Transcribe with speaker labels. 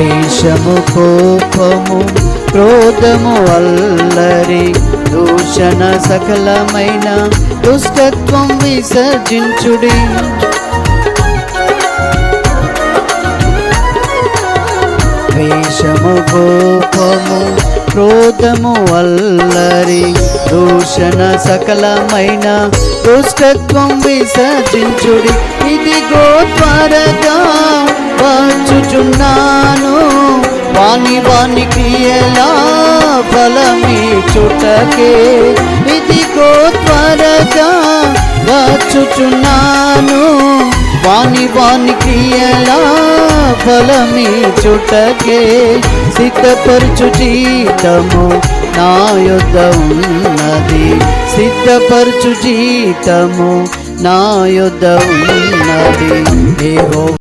Speaker 1: ద్వేషము కోపము క్రోధము అల్లరి దూషణ సకలమైన దుష్టత్వం విసర్జించుడి. ద్వేషము కోపము క్రోధము అల్లరి దూషణ సకలమైన దుష్టత్వం విసర్జించుడి. ఇదిగో త్వరగా వచ్చుచున్నాను వాణి వానికి ఎలా బలమి చుటకే. ఇదిగో త్వరగా వచ్చుచున్నాను వాణి వానికి ఎలా ఫలమీ చుటకే. సిద్ధపరచు జీతము నా యొద్ద ఉన్నది. సిద్ధపరచు జీతము నా యొద్ద ఉన్నది. ఏహో